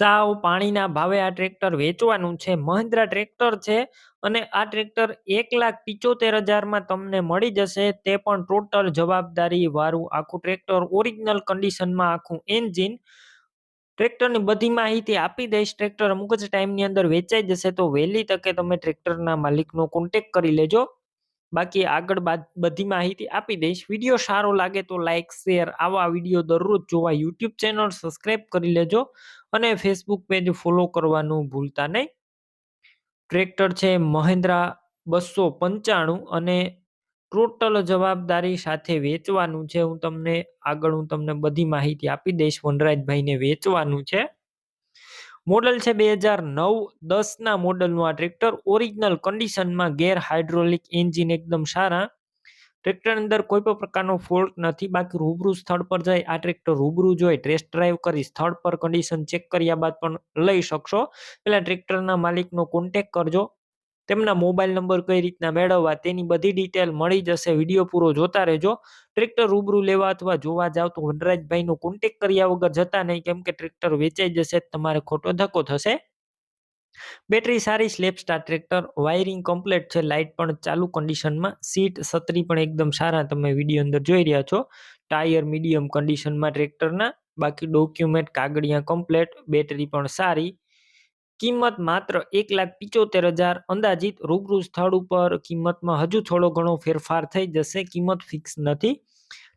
સાવ પાણીના ભાવે આ ટ્રેક્ટર વેચવાનું છે. મહિન્દ્રા ટ્રેક્ટર છે અને આ ટ્રેક્ટર એક લાખ પિચોતેર હજારમાં તમને મળી જશે. તે પણ ટોટલ જવાબદારી વાળું આખું ટ્રેક્ટર ઓરિજિનલ કન્ડિશનમાં આખું એન્જિન. ટ્રેક્ટરની બધી માહિતી આપી દઈશ. ટ્રેક્ટર અમુક જ ટાઈમની અંદર વેચાઈ જશે તો વહેલી તકે તમે ટ્રેક્ટરના માલિકનો કોન્ટેક કરી લેજો. બાકી આગળ બધી માહિતી આપી દઈશ. વીડિયો સારો લાગે તો લાઇક શેર આવા વીડિયો દરરોજ જોવા યુટ્યુબ ચેનલ સબસ્ક્રાઈબ કરી લેજો અને ફેસબુક પેજ ફોલો કરવાનું ભૂલતા નહીં. ટ્રેક્ટર છે મહિન્દ્રા બસો પંચાણું અને ટોટલ જવાબદારી સાથે વેચવાનું છે. હું તમને આગળ હું તમને બધી માહિતી આપી દઈશ. વનરાજભાઈને વેચવાનું છે. મોડલ છે બે હજાર નવ, દસના મોડલનું આ ટ્રેક્ટર ઓરિજિનલ કન્ડિશનમાં ગેર હાઇડ્રોલિક એન્જિન એકદમ સારા. ટ્રેક્ટર અંદર કોઈ પણ પ્રકારનો ફોલ્ટ નથી, બાકી રૂબરૂ સ્થળ પર જઈ આ ટ્રેક્ટર રૂબરૂ જોઈ, ટેસ્ટ ડ્રાઈવ કરી, સ્થળ પર કન્ડિશન ચેક કર્યા બાદ પણ લઈ શકશો. પેલા ટ્રેક્ટરના માલિકનો કોન્ટેક કરજો. તેમના મોબાઈલ નંબર કઈ રીતના મેળવવા તેની બધી ડિટેલ મળી જશે. વીડિયો પૂરો જોતા રહેજો. ટ્રેક્ટર રૂબરૂ લેવા અથવા જોવા જાવ તો વનરાજભાઈનો કોન્ટેક કર્યા વગર જતા નહીં. કેમ કે ટ્રેક્ટર વેચાઈ જશે તમારે ખોટો ધક્કો થશે. બેટરી સારી self start tractor wiring complete છે. લાઇટ પણ ચાલુ કન્ડિશનમાં સીટ સત્રી પણ એકદમ સારા તમે વીડિયો અંદર જોઈ રહ્યા છો. ટાયર મીડિયમ કન્ડિશનમાં ટ્રેક્ટરના બાકી ડોક્યુમેન્ટ કાગળિયા કમ્પ્લેટ બેટરી પણ સારી. કિંમત માત્ર એક લાખ પિચોતેર હજાર અંદાજિત રૂબરૂ સ્થળ ઉપર કિંમતમાં હજુ થોડો ઘણો ફેરફાર થઈ જશે. કિંમત ફિક્સ નથી.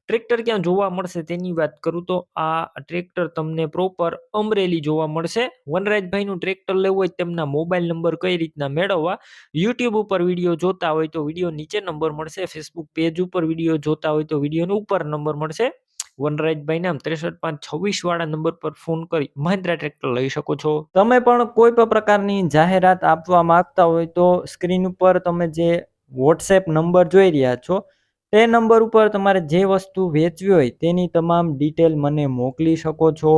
ટ્રેક્ટર ક્યાં જોવા મળશે તેની વાત કરું તો આ ટ્રેક્ટર તમને પ્રોપર અમરેલી જોવા મળશે. વનરાજભાઈનું ટ્રેક્ટર લેવું હોય તેમના મોબાઈલ નંબર કઈ રીતના મેળવવા? યુટ્યુબ ઉપર વીડિયો જોતા હોય તો વીડિયો નીચે નંબર મળશે. ફેસબુક પેજ ઉપર વીડિયો જોતા હોય તો વિડીયોનો ઉપર નંબર મળશે. વનરાજભાઈ નામ ત્રેસઠ પાંચ છવ્વીસ વાળા નંબર પર ફોન કરી મહિન્દ્રા ટ્રેક્ટર લઈ શકો છો. તમે પણ કોઈ પણ પ્રકારની જાહેરાત આપવા માંગતા હોય તો સ્ક્રીન ઉપર તમે જે વોટ્સએપ નંબર જોઈ રહ્યા છો, તે નંબર ઉપર તમારે જે વસ્તુ વેચવી હોય તેની તમામ ડિટેલ મને મોકલી શકો છો.